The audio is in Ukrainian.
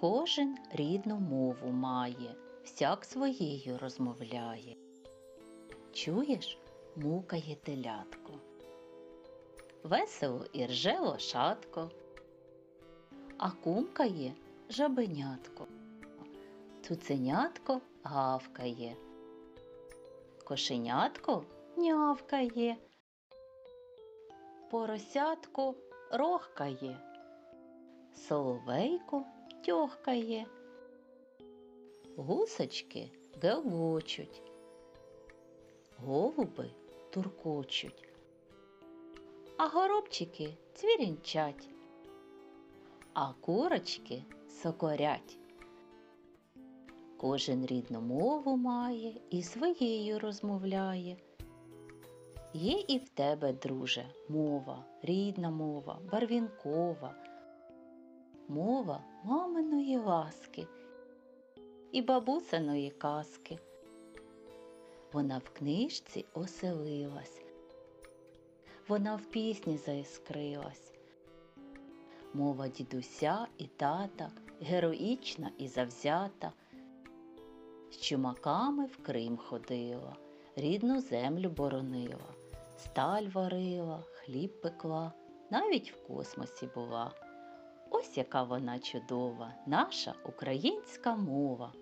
Кожен рідну мову має, всяк своєю розмовляє. Чуєш, мукає телятко. Весело і рже лошадко, а кумкає жабенятко. Цуценятко гавкає, кошенятко нявкає, поросятко рохкає, соловейко тьохкає, гусочки гелгочуть, голуби туркочуть, а горобчики цвірінчать, а курочки сокорять. Кожен рідну мову має і своєю розмовляє. Є і в тебе, друже, мова, рідна мова, барвінкова, мова маминої ласки і бабусиної казки. Вона в книжці оселилась, вона в пісні заіскрилась. Мова дідуся і тата, героїчна і завзята, з чумаками в Крим ходила, рідну землю боронила, сталь варила, хліб пекла, навіть в космосі була. Ось яка вона чудова, наша українська мова.